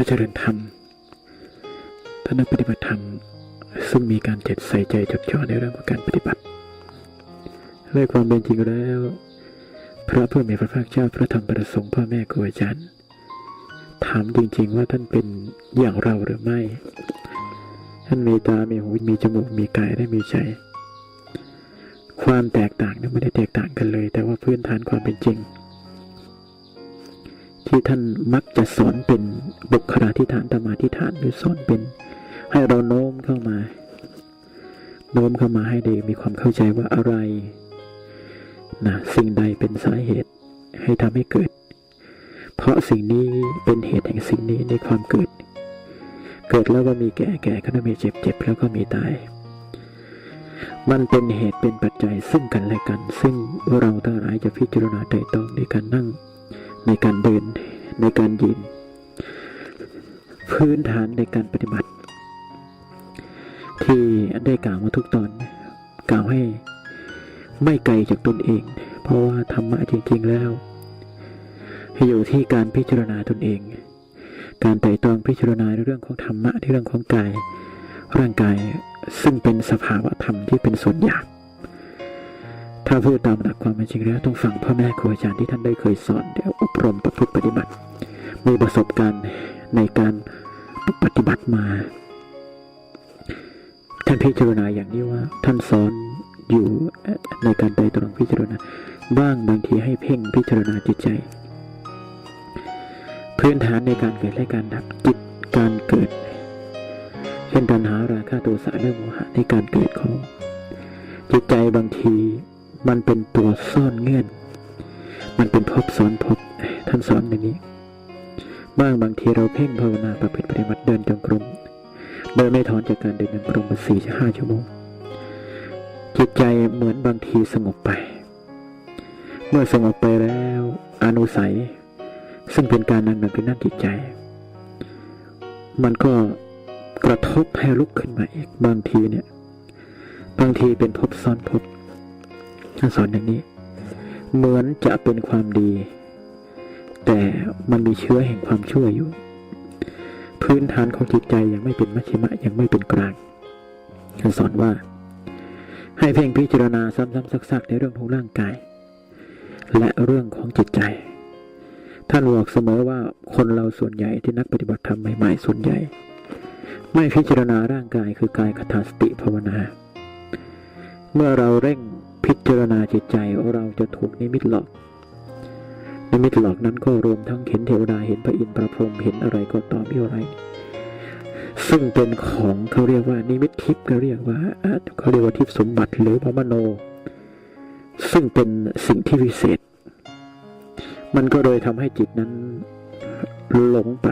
ก็เจริญธรรมท่านนักปฏิบัติธรรม ซึ่งมีการเจ็ดใส่ใจจดจ่อในเรื่องของการปฏิบัติในความเป็นจริงแล้ว พระผู้มีพระภาคเจ้าพระธรรมประสงค์พ่อแม่ครูอาจารย์ถามจริงๆว่าท่านเป็นอย่างเราหรือไม่ ท่านมีตา มีหู มีจมูก มีกาย และมีใจ ความแตกต่างนั้นไม่ได้แตกต่างกันเลย แต่ว่าพื้นฐานความเป็นจริง ที่ท่านมักจะสอนเป็นบุคลาธิฐานธรรมาธิฐานหรือสอนเป็น ให้เราโน้มเข้ามา โน้มเข้ามาให้ได้มีความเข้าใจว่าอะไรนะสิ่งใดเป็นสาเหตุให้ทำให้เกิด เพราะสิ่งนี้เป็นเหตุแห่งสิ่งนี้ในความเกิด เกิดแล้วก็มีแก่แก่ก็ต้องมีเจ็บเจ็บแล้วก็มีตาย มันเป็นเหตุเป็นปัจจัยซึ่งกันและกัน ซึ่งเราทั้งหลายจะพิจารณาไตร่ตรองในการนั่ง ในการเดินในการยืน พื้นฐานในการปฏิบัติ ที่ได้กล่าวมาทุกตอน กล่าวให้ไม่ไกลจากตนเอง เพราะว่าธรรมะจริงๆแล้วอยู่ที่การพิจารณาตนเอง การไต่ตรองพิจารณาในเรื่องของธรรมะในเรื่องของกาย ร่างกายซึ่งเป็นสภาวะธรรมที่เป็นส่วนหยาบ ถ้าพูดตามหลักความเป็นจริงแล้วต้องฟังพ่อแม่ครูอาจารย์ที่ท่านได้เคยสอนได้อบรมประพฤติปฏิบัติ มีประสบการณ์ในการปฏิบัติมา ท่านพิจารณาอย่างนี้ว่า ท่านสอนอยู่ในการไต่ตรองพิจารณา บ้างบางทีให้เพ่งพิจารณาจิตใจ พื้นฐานในการเกิดและการดับจิตการเกิด เช่นตัณหาราคะโทสะและโมหะในการเกิดของจิตใจบางที มันเป็นตัวซ่อนเงื่อน มันเป็นภพซ้อนภพท่านสอนอย่างนี้ บ้างบางทีเราเพ่งภาวนาประพฤติปฏิบัติเดินจงกรมโดยไม่ถอนจากการเดินจงกรมมาสี่ห้าชั่วโมง จิตใจเหมือนบางทีสงบไป เมื่อสงบไปแล้วอนุสัย ซึ่งเป็นการนั่งนั่งคือนั่งจิตใจ มันก็กระทบให้ลุกขึ้นมาอีกบางทีเนี่ย บางทีเป็นภพซ้อนภพ ท่านสอนอย่างนี้ เหมือนจะเป็นความดี แต่มันมีเชื้อแห่งความชั่วอยู่ พื้นฐานของจิตใจยังไม่เป็นมัชฌิมะยังไม่เป็นกลางท่านสอนว่า ให้เพ่งพิจารณาซ้ำๆซักๆในเรื่องของร่างกาย และเรื่องของจิตใจ ท่านบอกเสมอว่าคนเราส่วนใหญ่ที่นักปฏิบัติธรรมใหม่ๆส่วนใหญ่ ไม่พิจารณาร่างกายคือกายคตาสติภาวนา เมื่อเราเร่ง พิจารณาจิตใจเราจะถูกนิมิตหลอก นิมิตหลอกนั้นก็รวมทั้งเห็นเทวดาเห็นพระอินทร์พระพรหมเห็นอะไรก็ตามที่อะไร ซึ่งเป็นของเขาเรียกว่า นิมิตทิพย์เขาเรียกว่าเขาเรียกว่าทิพย์สมบัติหรือพระมโน ซึ่งเป็นสิ่งที่วิเศษ มันก็เลยทำให้จิตนั้นหลงไป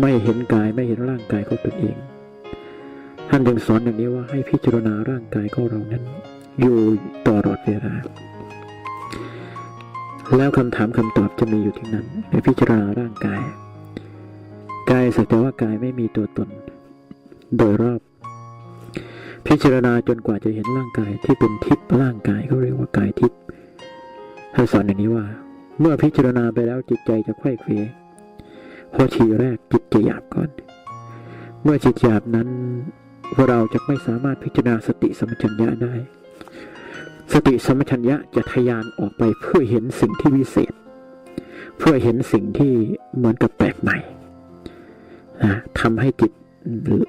ไม่เห็นกายไม่เห็นร่างกายของตนเองท่านจึงสอนอย่างนี้ว่าให้พิจารณาร่างกายของเรานั้น อยู่ตลอดเวลา แล้วคำถามคำตอบจะมีอยู่ที่นั้นในพิจารณาร่างกาย กายสักแต่ว่ากายไม่มีตัวตน โดยรอบ พิจารณาจนกว่าจะเห็นร่างกายที่เป็นทิพย์ร่างกายเขาเรียกว่ากายทิพย์ท่านสอนอย่างนี้ว่า เมื่อพิจารณาไปแล้วจิตใจจะไขว้เขวพอทีแรกจิตจะหยาบก่อน เมื่อจิตหยาบนั้นเราจะไม่สามารถพิจารณาสติสมัชัญญะได้ สติสมัชัญญะจะทะยานออกไปเพื่อเห็นสิ่งที่วิเศษ เพื่อเห็นสิ่งที่เหมือนกับแปลกใหม่นะทำให้จิต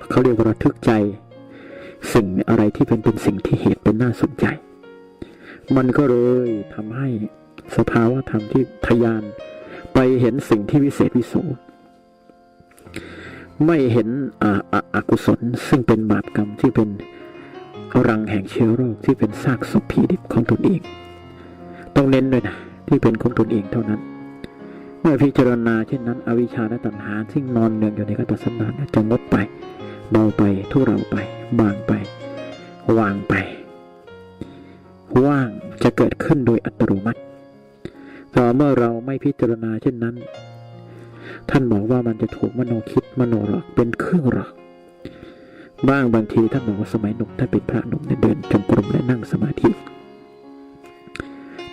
เขาเรียกว่าระทึกใจ สิ่งอะไรที่เป็นเป็นสิ่งที่เหตุเป็นน่าสนใจ มันก็เลยทำให้สภาวะธรรมที่ทะยานไปเห็นสิ่งที่วิเศษวิโสไม่เห็นอาออกุศลซึ่งเป็นบาปกรรมที่เป็น รังแห่งเชื้อโรคที่เป็นซากศพผีดิบของตนเอง ต้องเน้นด้วยนะที่เป็นของตนเองเท่านั้น เมื่อพิจารณาเช่นนั้น อวิชชาและตัณหาซึ่งนอนเนืองอยู่ในกตัสันดานจะงดไปเบาไปทุเราไป บางไป วางไป ว่างจะเกิดขึ้นโดยอัตโนมัติต่อเมื่อเราไม่พิจารณาเช่นนั้น ท่านบอกว่ามันจะถูกมโนคิดมโนหลอกเป็นเครื่องหลอก บ้างบางทีท่านบอกว่าสมัยหนุ่มท่านเป็นพระหนุ่มเนี่ยเดินจงกรมและนั่งสมาธิ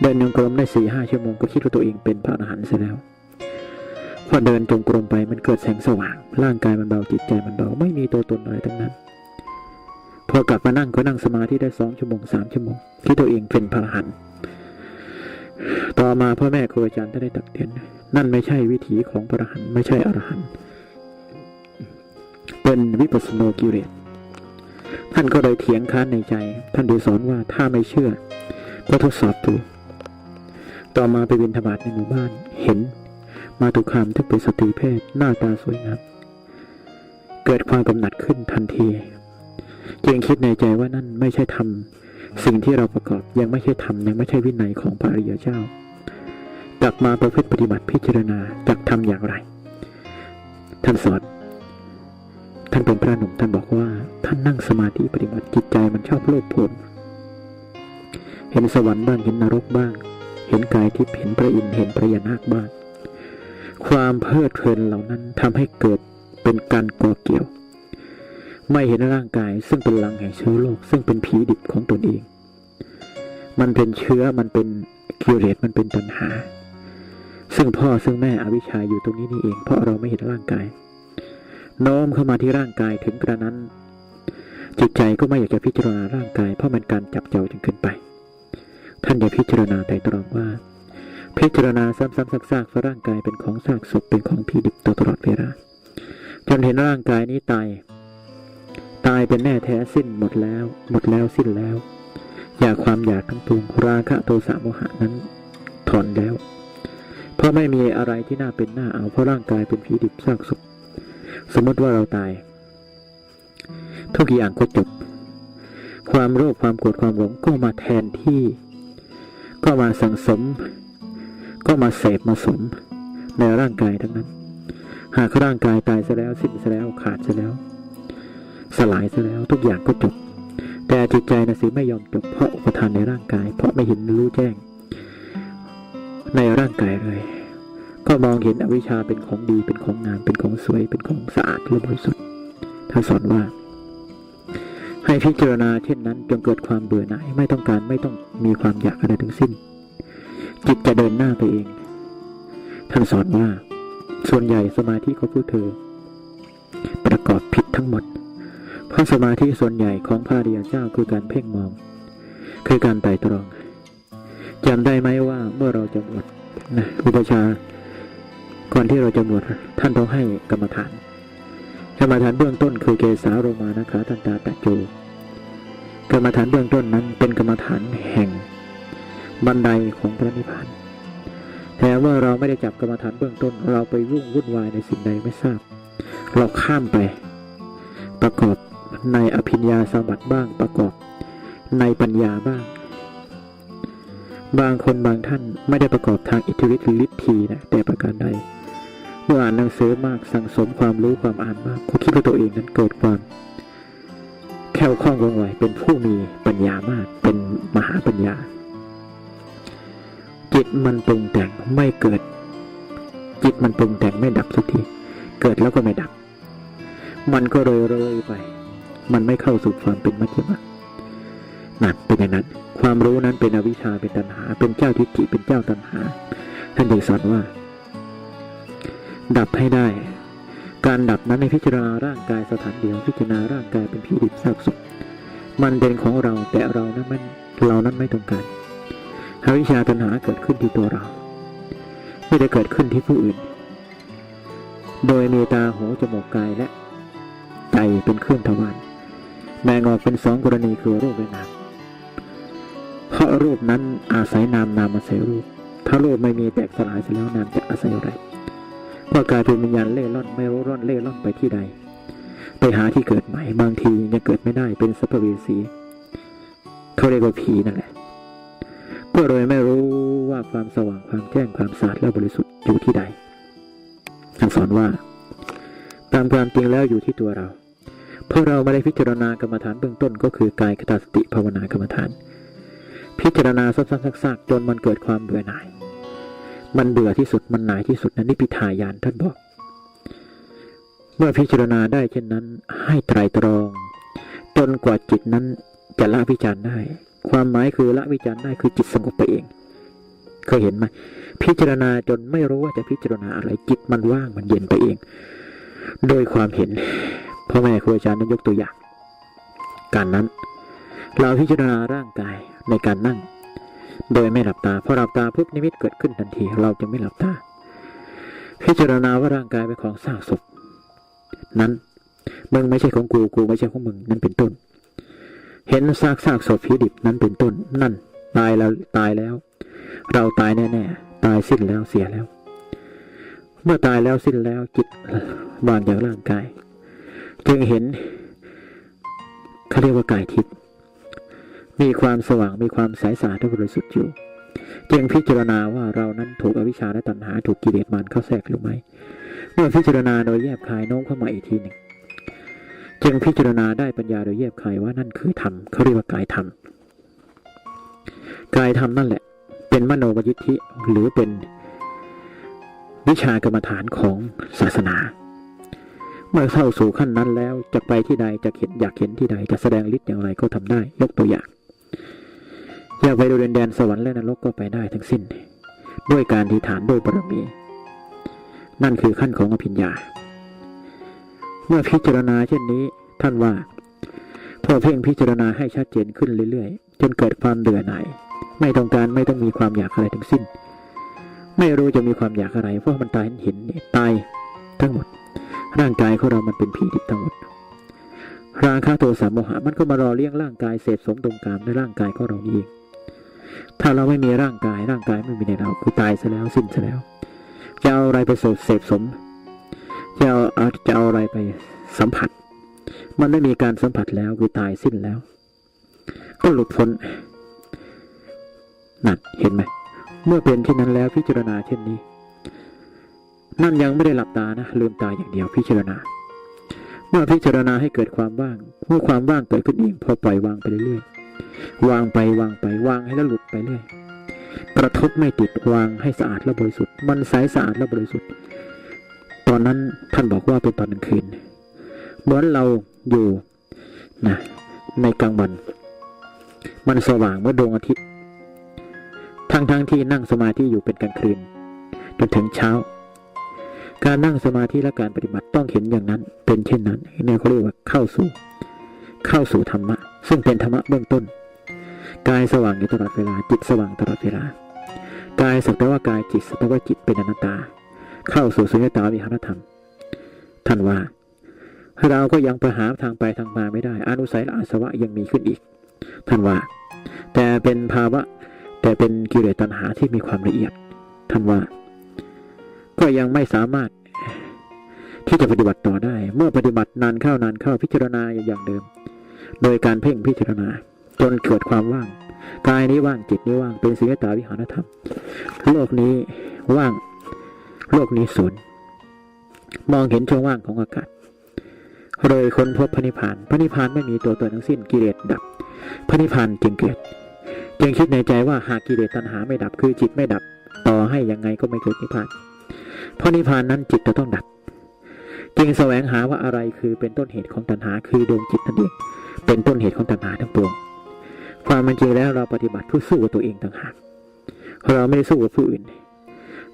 เดินจงกรมได้สี่ห้าชั่วโมงก็คิดว่าตัวเองเป็นพระอรหันต์เสียแล้วพอเดินจงกรมไปมันเกิดแสงสว่าง ร่างกายมันเบาจิตใจมันเบาไม่มีตัวตนอะไรทั้งนั้น พอกลับมานั่งก็นั่งสมาธิได้สองชั่วโมงสามชั่วโมงที่ตัวเองเป็นพระอรหันต์ต่อมาพ่อแม่ครูอาจารย์ท่านได้ตักเตือนนั่นไม่ใช่วิถีของพระอรหันต์ไม่ใช่อรหันต์เป็นวิปัสสโนกิเลส ท่านก็เลยเถียงค้านในใจ ท่านได้สอนว่าถ้าไม่เชื่อ ก็ทดสอบดูต่อมาไปบินธบาตในหมู่บ้านเห็น มาตุคามที่เป็นสตรีเพศหน้าตาสวยงามเกิดความกำหนัดขึ้นทันทีจึงคิดในใจว่านั่นไม่ใช่ธรรมสิ่งที่เราประกอบยังไม่ใช่ธรรมยังไม่ใช่วินัยของพระอริยเจ้า กลับมาประพฤติปฏิบัติพิจารณาจักทำอย่างไร ท่านสอน ท่านเป็นพระหนุ่มท่านบอกว่าท่านนั่งสมาธิปฏิบัติจิตใจมันชอบโลภโผล เห็นสวรรค์บ้างเห็นนรกบ้าง เห็นกายทิพย์เห็นพระอินทร์เห็นพระยานาคบ้าง ความเพลิดเพลินเหล่านั้นทำให้เกิดเป็นการก่อเกี่ยว ไม่เห็นร่างกายซึ่งเป็นลังแห่งเชื้อโรคซึ่งเป็นผีดิบของตนเอง มันเป็นเชื้อมันเป็นกิเลสมันเป็นตัณหา ซึ่งพ่อซึ่งแม่อวิชชาอยู่ตรงนี้นี่เอง เพราะเราไม่เห็นร่างกาย โน้มเข้ามาที่ร่างกายถึงกระนั้น จิตใจก็ไม่อยากจะพิจารณาร่างกายเพราะมันการจับเจ้าจนเกินไป ท่านอย่าพิจารณาแต่ตรองว่า พิจารณาซ้ำๆซากๆว่าร่างกายเป็นของซากศพเป็นของผีดิบตลอดเวลาจนเห็นร่างกายนี้ตาย ตายเป็นแน่แท้สิ้นหมดแล้ว หมดแล้วสิ้นแล้วอยากความอยากทั้งปวงราคะโทสะโมหะนั้นถอนแล้ว เพราะไม่มีอะไรที่น่าเป็นหน้าเอาเพราะร่างกายเป็นผีดิบซากศพ สมมติว่าเราตาย ทุกอย่างก็จบ ความโลภความโกรธความหลงก็มาแทนที่ ก็มาสังสม ก็มาเสพมาสม ในร่างกายทั้งนั้น หากร่างกายตายซะแล้วสิ้นซะแล้วขาดซะแล้ว สลายซะแล้วทุกอย่างก็จบ แต่จิตใจนะสิไม่ยอมจบเพราะอุปทานในร่างกาย เพราะไม่เห็นรู้แจ้ง ในร่างกายเลย ก็มองเห็นอวิชชาเป็นของดีเป็นของงามเป็นของสวยเป็นของสะอาดและบริสุทธิ์ท่านสอนว่า ให้พิจารณาเช่นนั้นจนเกิดความเบื่อหน่ายไม่ต้องการไม่ต้องมีความอยากอะไรทั้งสิ้น จิตจะเดินหน้าไปเอง ท่านสอนว่า ส่วนใหญ่สมาธิของผู้เธอ ประกอบผิดทั้งหมด เพราะสมาธิส่วนใหญ่ของพระอริยเจ้าคือการเพ่งมอง คือการไต่ตรองจำได้ไหมว่าเมื่อเราจะบวชนะอุปชา ก่อนที่เราจะบวชท่านต้องให้กรรมฐาน กรรมฐานเบื้องต้นคือเกสาโรมานะคะทันตาตะโจกรรมฐานเบื้องต้นนั้นเป็นกรรมฐานแห่ง บันไดของพระนิพพานแต่ว่าเราไม่ได้จับกรรมฐานเบื้องต้น เราไปรุ่งวุ่นวายในสิ่งใดไม่ทราบ เราข้ามไป ประกอบในอภิญญาสมบัติบ้างประกอบ ในปัญญาบ้าง บางคนบางท่านไม่ได้ประกอบทางอิทธิฤทธิ์หรือฤทธีนะแต่ประการใด เมื่ออ่านหนังสือมากสั่งสมความรู้ความอ่านมากก็คิดว่าตัวเองนั้นเกิดความแค่วคล่องว่องไวเป็นผู้มีปัญญามากเป็นมหาปัญญา จิตมันปรุงแต่งไม่เกิด จิตมันปรุงแต่งไม่ดับสักทีเกิดแล้วก็ไม่ดับ มันก็เลยเลยไป มันไม่เข้าสู่ความเป็นมัจจิมะนั่นเป็นอย่างนั้น ความรู้นั้นเป็นอวิชชาเป็นตัณหา เป็นเจ้าทิฏฐิเป็นเจ้าตัณหา ท่านจึงสอนว่า ดับให้ได้ การดับนั้นในพิจารณาร่างกายสถานเดียวพิจารณาร่างกายเป็นผีดิบซากศพมันเป็นของเราแต่เรานั้นไม่เรานั้นไม่ต้องการอวิชชาตัณหาเกิดขึ้นที่ตัวเรา ไม่ได้เกิดขึ้นที่ผู้อื่น โดยมีตาหูจมูกกายและใจเป็นเครื่องทวารแบ่งออกเป็นสองกรณีคือรูปและนามเพราะรูปนั้นอาศัยนามนามอาศัยรูป ถ้ารูปไม่มีแตกสลายเสร็จแล้วนามจะอาศัยอะไร ก็กลายเป็นวิญญาณเล่ร่อนไม่รู้ร่อนเล่ร่อนไปที่ใด ไปหาที่เกิดใหม่บางทียังเกิดไม่ได้เป็นสัพเพเวสีเขาเรียกว่าผีนั่นแหละก็เลยไม่รู้ว่าความสว่างความแจ้งความสะอาดและบริสุทธิ์อยู่ที่ใดท่านสอนว่า ตามความจริงแล้วอยู่ที่ตัวเรา เพราะเราไม่ได้พิจารณากรรมฐานเบื้องต้นก็คือกายคตาสติภาวนากรรมฐาน พิจารณาซ้ำๆซากๆจนมันเกิดความเบื่อหน่าย มันเบื่อที่สุดมันหน่ายที่สุดนั้นนิพพิทายานท่านบอก เมื่อพิจารณาได้เช่นนั้น ให้ไตรตรองจนกว่าจิตนั้นจะละวิจารณ์ได้ ความหมายคือละวิจารณ์ได้คือจิตสงบไปเอง เคยเห็นไหมพิจารณาจนไม่รู้ว่าจะพิจารณาอะไรจิตมันว่างมันเย็นไปเอง โดยความเห็นพ่อแม่ครูอาจารย์นั้นยกตัวอย่าง การนั้น เราพิจารณาร่างกายในการนั่ง โดยไม่หลับตาพอหลับตาปุ๊บนิมิตเกิดขึ้นทันที เราจึงไม่หลับตา พิจารณาว่าร่างกายเป็นของซากศพนั้นมึงไม่ใช่ของกูกูไม่ใช่ของมึงนั่นเป็นต้น เห็นซากซากศพผีดิบนั้นเป็นต้น นั่น ตายแล้วตายแล้ว เราตายแน่ๆตายสิ้นแล้วเสียแล้ว เมื่อตายแล้วสิ้นแล้วจิตวางจากร่างกาย จึงเห็นเขาเรียกว่ากายทิพย์ มีความสว่างมีความใสสะอาดบริสุทธิ์อยู่จึงพิจารณาว่าเรานั้นถูกอวิชชาและตัณหาถูกกิเลสมารเข้าแทรกหรือไม่เมื่อพิจารณาโดยแยบคายโน้มเข้ามาอีกทีหนึ่งจึงพิจารณาได้ปัญญาโดยแยบคายว่านั่นคือธรรมเขาเรียกว่ากายธรรมกายธรรมนั่นแหละ เป็นมโนมยิทธิหรือเป็นวิชากรรมฐานของศาสนา เมื่อเข้าสู่ขั้นนั้นแล้วจะไปที่ใดจะเห็นอยากเห็นที่ใดจะแสดงฤทธิ์อย่างไรก็ทำได้ยกตัวอย่าง อยากไปดูแดนแดนสวรรค์และนรกก็ไปได้ทั้งสิ้น ด้วยการที่ฐานด้วยบารมี นั่นคือขั้นของอภิญญา เมื่อพิจารณาเช่นนี้ ท่านว่าพอเพ่งพิจารณาให้ชัดเจนขึ้นเรื่อยๆ จนเกิดความเบื่อหน่ายไม่ต้องการไม่ต้องมีความอยากอะไรทั้งสิ้น ไม่รู้จะมีความอยากอะไร เพราะมันตายเห็นตายทั้งหมด ร่างกายของเรามันเป็นผีดิบทั้งหมดราคะโทสะโมหะมันก็มารอเลี้ยงร่างกายเสพสมตรงกามในร่างกายของเรานี่เอง ถ้าเราไม่มีร่างกายร่างกายไม่มีในเราคือตายซะแล้วสิ้นซะแล้ว จะเอาอะไรไปเสพสม จะเอาจะเอาอะไรไปสัมผัส มันไม่มีการสัมผัสแล้วคือตายสิ้นแล้ว ก็หลุดพ้นนั่นเห็นไหมเมื่อเป็นเช่นนั้นแล้วพิจารณาเช่นนี้ นั่นยังไม่ได้หลับตานะลืมตาอย่างเดียวพิจารณา เมื่อพิจารณาให้เกิดความว่างเมื่อความว่างเกิดขึ้นเองพอปล่อยวางไปเรื่อยๆ วางไปวางไปวางให้แล้วหลุดไปเรื่อยกระทบไม่ติดวางให้สะอาดและบริสุทธิ์ มันใสสะอาดและบริสุทธิ์ ตอนนั้นท่านบอกว่าเป็นตอนกลางคืน เหมือนเราอยู่นะในกลางวัน มันสว่างเมื่อดวงอาทิตย์ ทั้งทั้งที่นั่งสมาธิอยู่เป็นกลางคืนจนถึงเช้า การนั่งสมาธิและการปฏิบัติต้องเห็นอย่างนั้น เป็นเช่นนั้นเนี่ยเขาเรียกว่าเข้าสู่ เข้าสู่ธรรมะ ซึ่งเป็นธรรมะเบื้องต้น กายสว่างอยู่ตลอดเวลา จิตสว่างตลอดเวลา กายสักแต่ว่ากายจิตสักแต่ว่าจิตเป็นอนัตตา เข้าสู่สุญญตาวิหารธรรม ท่านว่าเราก็ยังประหาทางไปทางมาไม่ได้ อนุสัยและอาสวะยังมีขึ้นอีก ท่านว่า แต่เป็นภาวะ แต่เป็นกิเลสตัณหาที่มีความละเอียด ท่านว่า ก็ยังไม่สามารถที่จะปฏิบัติต่อได้ เมื่อปฏิบัตินานเข้านานเข้าพิจารณาอย่างเดิม โดยการเพ่งพิจารณา จนเกิดความว่าง กายนี้ว่างจิตนี้ว่างเป็นสิงตาวิหารธรรม โลกนี้ว่าง โลกนี้ศูนย์มองเห็นช่องว่างของอากาศเลยค้นพบพระนิพพาน พระนิพพานไม่มีตัวตนทั้งสิ้นกิเลสดับ พระนิพพานจึงเกิด จึงคิดในใจว่าหากกิเลสตัณหาไม่ดับคือจิตไม่ดับ ต่อให้ยังไงก็ไม่เกิดนิพพาน เพราะนิพพานนั้นจิตจะต้องดับ จึงแสวงหาว่าอะไรคือเป็นต้นเหตุของตัณหาคือดวงจิตนั่นเอง เป็นต้นเหตุของตัณหาทั้งปวง ความเป็นจริงแล้วเราปฏิบัติเพื่อสู้กับตัวเองต่างหากเราไม่ได้สู้กับผู้อื่น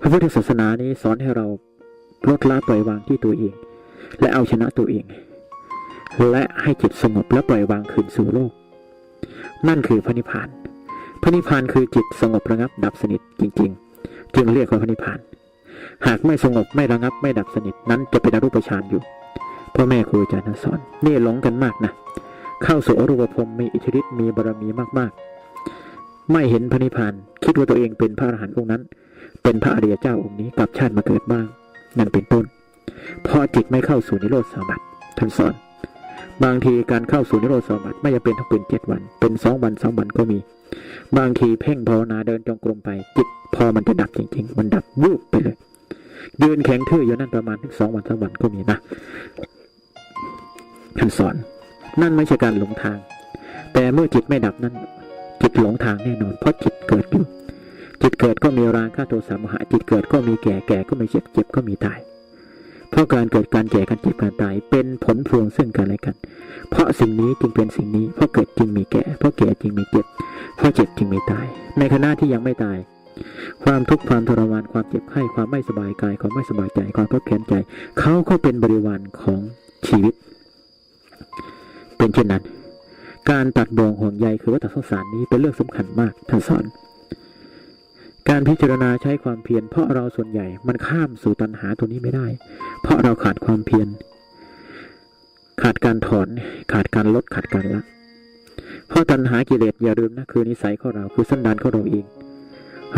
พระพุทธศาสนานี้สอนให้เราลดละปล่อยวางที่ตัวเอง และเอาชนะตัวเอง และให้จิตสงบและปล่อยวางคืนสู่โลก นั่นคือพระนิพพาน พระนิพพานคือจิตสงบระงับดับสนิทจริง ๆ จึงเรียกว่าพระนิพพาน หากไม่สงบไม่ระงับไม่ดับสนิทนั้นจะเป็นอรูปฌานอยู่พ่อแม่ครูอาจารย์สอนนี่หลงกันมากนะ เข้าสู่อรูปภพมีอิทธิฤทธิ์มีบารมีมาก ๆ ไม่เห็นพระนิพพานคิดว่าตัวเองเป็นพระอรหันต์องค์นั้น เป็นพระอริยเจ้าองค์นี้กลับชาติมาเกิดบ้าง นั่นเป็นต้นเพราะจิตไม่เข้าสู่นิโรธสมาบัติท่านสอน บางทีการเข้าสู่นิโรธสมาบัติไม่จำเป็นต้องเป็นเจ็ดวัน เป็นสองวันสองวันก็มี บางทีเพ่งภาวนาเดินจงกรมไป จิตพอมันจะดับจริง ๆ มันดับวูบไปเลยยืนแข็งทื่ออยู่นั่นประมาณถึงสองวันสามวันก็มีนะท่านสอน นั่นไม่ใช่การหลงทาง แต่เมื่อจิตไม่ดับนั้นจิตหลงทางแน่นอน เพราะจิตเกิดอยู่จิตเกิดก็มีราคะโทสะโมหะจิตเกิดก็มีแก่แก่ก็มีเจ็บเจ็บก็มีตาย เพราะการเกิดการแก่การเจ็บการตาย เป็นผลพวงซึ่งกันและกัน เพราะสิ่งนี้จึงเป็นสิ่งนี้ เพราะเกิดจึงมีแก่ เพราะแก่จึงมีเจ็บ เพราะเจ็บจึงมีตาย ในขณะที่ยังไม่ตาย ความทุกข์ความทรมานความเจ็บไข้ความไม่สบายกายความไม่สบายใจความเครียดแค้นใจ เขาก็เป็นบริวารของชีวิต เป็นเช่นนั้น การตัดบ่วงห่วงใยคือวัฏสงสารนี้เป็นเรื่องสำคัญมากท่านสอน การพิจารณาใช้ความเพียรเพราะเราส่วนใหญ่มันข้ามสู่ตัณหาตัวนี้ไม่ได้ เพราะเราขาดความเพียร ขาดการถอน ขาดการลดขาดการละเพราะตัณหากิเลสอย่าลืมนะคือนิสัยของเราคือสันดานของเราเอง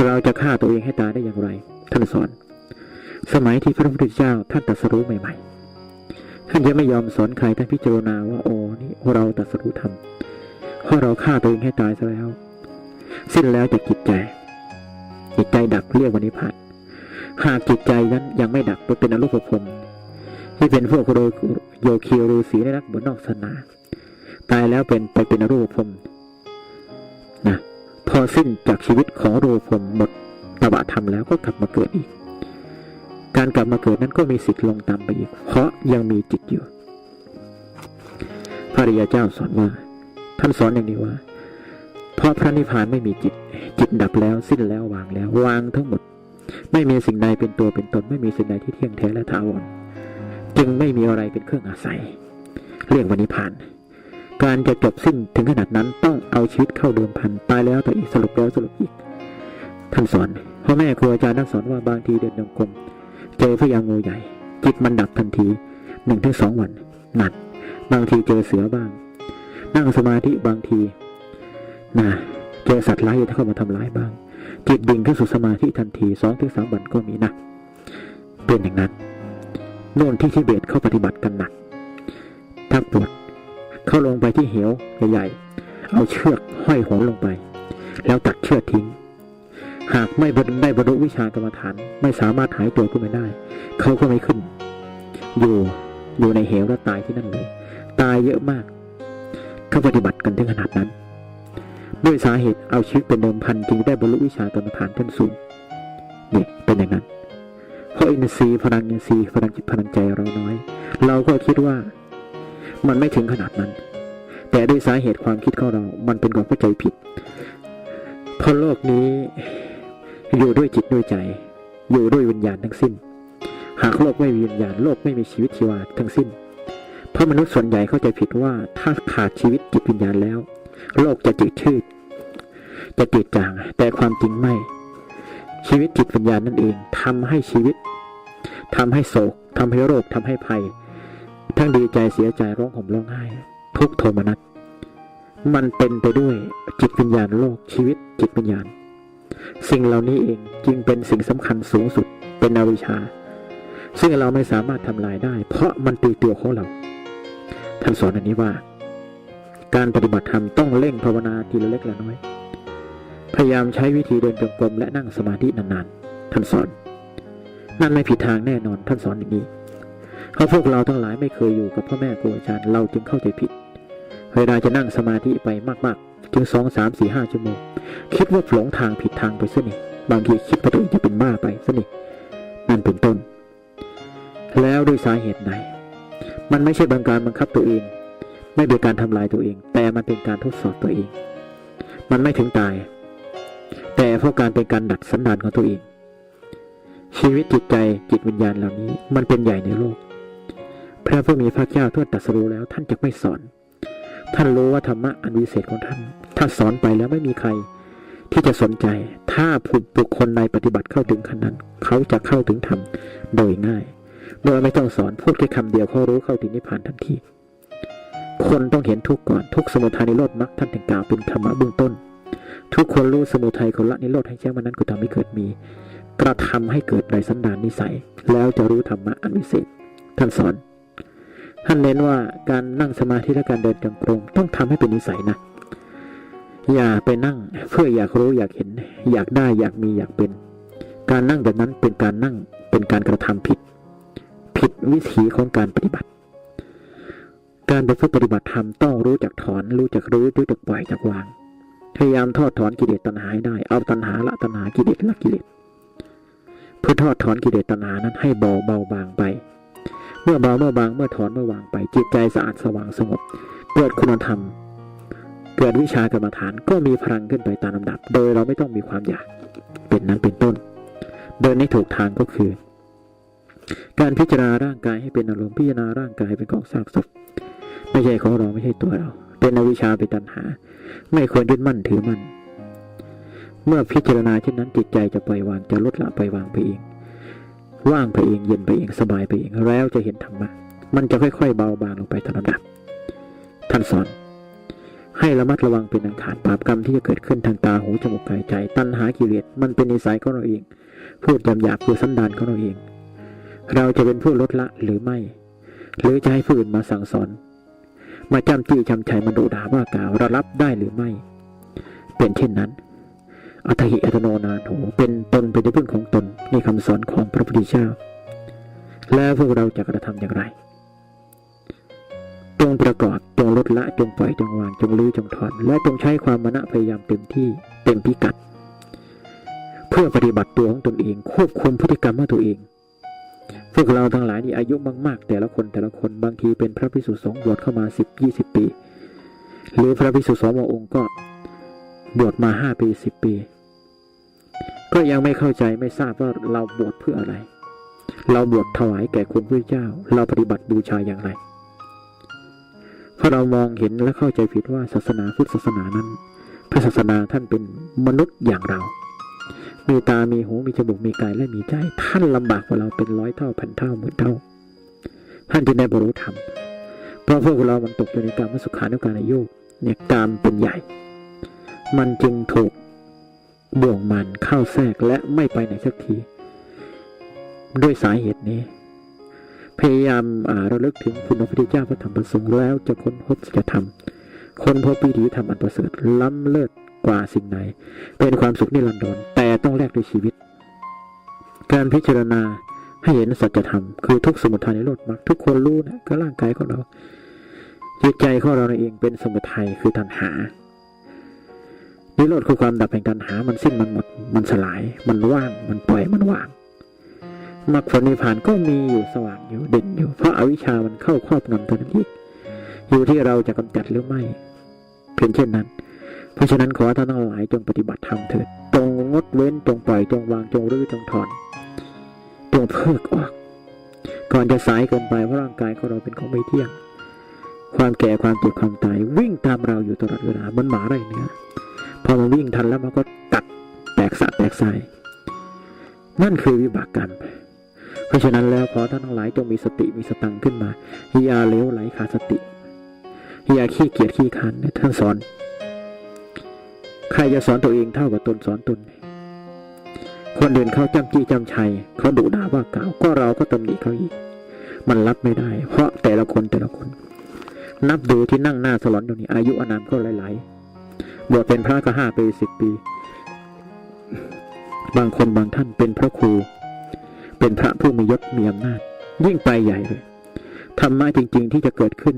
เราจะฆ่าตัวเองให้ตายได้อย่างไร ท่านสอน สมัยที่พระพุทธเจ้าท่านตรัสรู้ใหม่ ๆ ท่านจะไม่ยอมสอนใครท่านพิจารณาว่าโอ้นี่เราตรัสรู้ธรรมเพราะเราฆ่าตัวเองให้ตายซะแล้ว สิ้นแล้วจะจิตใจ จิตใจดับเรียกว่านิพพานหากจิตใจนั้นยังไม่ดับไปเป็นอรูปภพที่เป็นพวกโรโยคีฤาษีในรักบนนอกศาสนา ตายแล้วเป็นไปเป็นอรูปภพนะพอสิ้นจากชีวิตของรูปภพหมดตบะธรรมแล้วก็กลับมาเกิดอีก การกลับมาเกิดนั้นก็มีสิทธิ์ลงต่ำไปอีก เพราะยังมีจิตอยู่ พระริยาเจ้าสอนว่า ท่านสอนอย่างนี้ว่า เพราะพระนิพพานไม่มีจิต จิตดับแล้วสิ้นแล้ววางแล้ววางทั้งหมด ไม่มีสิ่งใดเป็นตัวเป็นตน ไม่มีสิ่งใดที่เที่ยงแท้และถาวร จึงไม่มีอะไรเป็นเครื่องอาศัย เรียกว่านิพพาน การจะจบสิ้นถึงขนาดนั้นต้องเอาชีวิตเข้าเดิมพันตายแล้วแต่ออีกสรุปแล้วสรุปอีก ท่านสอนพ่อแม่ครูอาจารย์ท่านสอนว่าบางทีเดินจงกรม เจอพญางูใหญ่ จิตมันดับทันทีหนึ่งถึงสองวันหนักบางทีเจอเสือบ้าง นั่งสมาธิบางทีนะเจอสัตว์ร้ายที่เข้ามาทำร้ายบ้าง จิตดิ่งขึ้นสู่สมาธิทันทีสองถึงสามวันก็มีนะเป็นอย่างนั้นโน่นที่ทิเบตเข้าปฏิบัติกันหนักทักปวดเข้าลงไปที่เหวใหญ่ๆเอาเชือกห้อยโหนลงไป แล้วตัดเชือกทิ้ง หากไม่ได้บรรลุวิชากรรมฐานไม่สามารถหายตัวขึ้นมาได้ เขาก็ไม่ขึ้น อยู่อยู่ในเหวแล้วตายที่นั่นเลย ตายเยอะมากเขาปฏิบัติกันถึงขนาดนั้น ด้วยสาเหตุเอาชีวิตเป็นเดิมพันจึงได้บรรลุวิชากรรมฐานขั้นสูงนี่เป็นอย่างนั้นเพราะอินทรีย์พลังอินทรีย์พลังจิตพลังใจเราน้อย เราก็คิดว่ามันไม่ถึงขนาดนั้น แต่ด้วยสาเหตุความคิดของเรา มันเป็นความเข้าใจผิดเพราะโลกนี้ อยู่ด้วยจิตด้วยใจ อยู่ด้วยวิญญาณทั้งสิ้น หากโลกไม่มีวิญญาณโลกไม่มีชีวิตชีวาทั้งสิ้น เพราะมนุษย์ส่วนใหญ่เข้าใจผิดว่าถ้าขาดชีวิตจิตวิญญาณแล้ว โลกจะจืดชืดจะจืดจาง แต่ความจริงไม่ ชีวิตจิตวิญญาณนั่นเองทำให้ชีวิตทำให้โศกทำให้โรคทำให้ภัย ทั้งดีใจเสียใจร้องห่มร้องไห้ ทุกโทมนัสมันเป็นไปด้วยจิตวิญญาณโลกชีวิตจิตวิญญาณ สิ่งเหล่านี้เองจึงเป็นสิ่งสำคัญสูงสุดเป็นอวิชชา ซึ่งเราไม่สามารถทำลายได้ เพราะมันตีตัวของเรา ท่านสอนอันนี้ว่า การปฏิบัติธรรมต้องเร่งภาวนาทีละเล็กละน้อย พยายามใช้วิธีเดินจงกรมและนั่งสมาธินานๆ ท่านสอน นั่นไม่ผิดทางแน่นอนท่านสอนอย่างนี้เพราะพวกเราทั้งหลายไม่เคยอยู่กับพ่อแม่ครูอาจารย์เราจึงเข้าใจผิด เวลาจะนั่งสมาธิไปมากๆ ถึงสองสามสี่ห้าชั่วโมง คิดว่าหลงทางผิดทางไปซะนี่บางทีคิดว่าตัวเองจะเป็นบ้าไปซะนี่นั่นเป็นต้น แล้วด้วยสาเหตุใดมันไม่ใช่บางการบังคับตัวเอง ไม่เป็นการทำลายตัวเอง แต่มันเป็นการทดสอบตัวเอง มันไม่ถึงตาย แต่เพราะการเป็นการดัดสันดานของตัวเอง ชีวิตจิตใจจิตวิญญาณเหล่านี้ มันเป็นใหญ่ในโลก พระผู้มีพระเจ้าท่านตรัสรู้แล้วท่านจะไม่สอน ท่านรู้ว่าธรรมะอันวิเศษของท่าน ถ้าสอนไปแล้วไม่มีใคร ที่จะสนใจ ถ้าผู้บุคคลในปฏิบัติเข้าถึงขั้นนั้น เขาจะเข้าถึงธรรมโดยง่าย โดยไม่ต้องสอนพูดแค่คำเดียวเขารู้เข้าถึงนิพพานทันทีคนต้องเห็นทุกข์ก่อนทุกข์สมุทัยในโลดมรรคท่านถึงกล่าวเป็นธรรมะเบื้องต้น ทุกคนรู้สมุทัยคนละนิโรธให้แจ้งมันนั้นก็ทำให้เกิดมี กระทำให้เกิดในสันดานนิสัย แล้วจะรู้ธรรมะอันวิเศษท่านสอน ท่านเน้นว่าการนั่งสมาธิและการเดินจงกรมต้องทำให้เป็นนิสัยนะ อย่าไปนั่งเพื่ออยากรู้อยากเห็น อยากได้อยากมีอยากเป็น การนั่งแบบนั้นเป็นการนั่งเป็นการกระทำผิด ผิดวิถีของการปฏิบัติ การประพฤติปฏิบัติธรรมต้องรู้จักถอนรู้จักรู้รู้จักปล่อยจักวาง พยายามทอดถอนกิเลสตัณหาให้ได้ เอาตัณหาละตัณหากิเลสละกิเลสเพื่อทอดถอนกิเลสตัณหานั้นให้เบาเบาบางไป เมื่อเบาเมื่อบางเมื่อถอนเมื่อวางไปจิตใจสะอาดสว่างสงบ เกิดคุณธรรม เกิดวิชากรรมฐานก็มีพลังขึ้นไปตามลำดับ โดยเราไม่ต้องมีความอยากเป็นนั้นเป็นต้น เดินให้ถูกทางก็คือ การพิจารณาร่างกายให้เป็นอารมณ์พิจารณาร่างกายเป็นของซากศพไม่ใช่ของเราไม่ใช่ตัวเรา เป็นอวิชชาเป็นตัณหา ไม่ควรยึดมั่นถือมั่นเมื่อพิจารณาเช่นนั้นจิตใจจะปล่อยวางจะลดละปล่อยวางไปเอง ว่างไปเองเย็นไปเองสบายไปเองแล้วจะเห็นธรรมะ มันจะค่อยๆเบาบางลงไปตามลำดับ ท่านสอน ให้ระมัดระวังเป็นอันขาดบาปกรรมที่จะเกิดขึ้นทางตาหูจมูกกายใจ ตัณหากิเลสมันเป็นนิสัยของเราเอง พูดำหยาบคือสันดานของเราเอง เราจะเป็นผู้ลดละหรือไม่ หรือจะให้ผู้อื่นมาสั่งสอน มาจำจี้จำชัยมาดุด่าว่ากล่าวเรารับได้หรือไม่ เป็นเช่นนั้น อัตหิอัตโนนาโถเป็นตนเป็นที่พึ่งของตนในคำสอนของพระพุทธเจ้า แล้วพวกเราจะกระทำอย่างไร จงประกอบจงลดละจงปล่อยจงวางจงลื้อจงถอน และจงใช้ความมณะพยายามเต็มที่เต็มพิกัด เพื่อปฏิบัติตัวของตนเอง ควบคุมพฤติกรรมของตัวเองพวกเราทั้งหลายนี่อายุมากๆ แต่ละคนแต่ละคนบางทีเป็นพระภิกษุสงฆ์บวชเข้ามาสิบยี่สิบปี หรือพระภิกษุสององค์ก็บวชมาห้าปีสิบปี ก็ยังไม่เข้าใจไม่ทราบว่าเราบวชเพื่ออะไร เราบวชถวายแก่คุณพระเจ้า เราปฏิบัติบูชาอย่างไร เพราะเรามองเห็นและเข้าใจผิดว่าศาสนาพุทธศาสนานั้น พระศาสนาท่านเป็นมนุษย์อย่างเรา มีตา มีหู มีจมูก มีกาย และมีใจ ท่านลำบากกว่าเราเป็นร้อยเท่าพันเท่าหมื่นเท่า ท่านจึงได้บรรลุธรรม เพราะพวกเรามันตกอยู่ในการมสุขานุการโยกเนี่ยกามเป็นใหญ่ มันจึงถูก บ่วงมันเข้าแทรกและไม่ไปไหนสักที ด้วยสาเหตุนี้ พยายามอ่าระลึกถึงคุณพระพุทธเจ้าพระธรรมประสงค์แล้วจะค้นพบสัจธรรมคนพบวิถีธรรมอันประเสริฐล้ำเลิศกว่าสิ่งใดเป็นความสุขนิรันดรแต่ต้องแลกด้วยชีวิต การพิจารณาให้เห็นสัจธรรมคือทุกสมุทัยในโลกมรรคทุกคนรู้นะก็ร่างกายของเราจิตใจของเราเองเป็นสมุทัยคือตัณหา นิโรธคือความดับแห่งตัณหา มันสิ้นมันหมด มันสลาย มันว่าง มันปล่อย มันว่างมรรคผลนิพพานก็มีอยู่สว่างอยู่เด่นอยู่ เพราะอาวิชามันเข้าครอบงำตัวนั้นอีกอยู่ที่เราจะกำจัดหรือไม่ เพียงเช่นนั้น เพราะฉะนั้นขอท่านทั้งหลายจงปฏิบัติธรรมเถิดจงงดเว้นจงปล่อยจงวางจงรื้อจงถอนจงเพิกออก ก่อนจะสายเกินไปเพราะร่างกายของเราเป็นของไม่เที่ยง ความแก่ความเจ็บความตายวิ่งตามเราอยู่ตลอดเวลาเหมันหมาไรเนื้อ พอมันวิ่งทันแล้วมันก็กัดแตกสะแตกสาย นั่นคือวิบากกรรม เพราะฉะนั้นแล้วขอท่านทั้งหลายจงมีสติมีสตังขึ้นมาอย่าเลวไหลขาดสติอย่าขี้เกียจขี้คันนะท่านสอน ใครจะสอนตัวเองเท่ากับตนสอนตน คนอื่นเขาจำจี้จำชัย เขาดุด่าว่าเก่าก็เราก็ตำหนิเขาอีก มันรับไม่ได้ เพราะแต่ละคนแต่ละคน นับดูที่นั่งหน้าสลอนตรงนี้อายุอานามก็หลายๆ บวชเป็นพระก็ห้าปีสิบปี บางคนบางท่านเป็นพระครู เป็นพระผู้มียศมีอำนาจ ยิ่งไปใหญ่เลยธรรมะจริง ๆ ที่จะเกิดขึ้น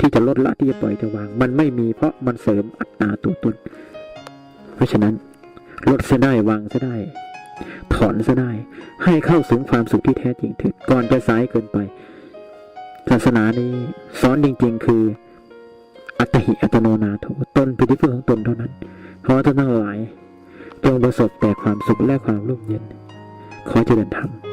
ที่จะลดละที่จะปล่อยจะวาง มันไม่มีเพราะมันเสริมอัตตาตัวตน เพราะฉะนั้นลดซะได้วางซะได้ ถอนซะได้ ให้เข้าถึงความสุขที่แท้จริงเถิดก่อนจะสายเกินไปศาสนานี้สอนจริง ๆ คือ อัตหิอัตโนนาโถตนเป็นที่พึ่งของตนเท่านั้นเพราะท่านทั้งหลายจงประสบแต่ความสุขและความร่มเย็นขอเจริญธรรม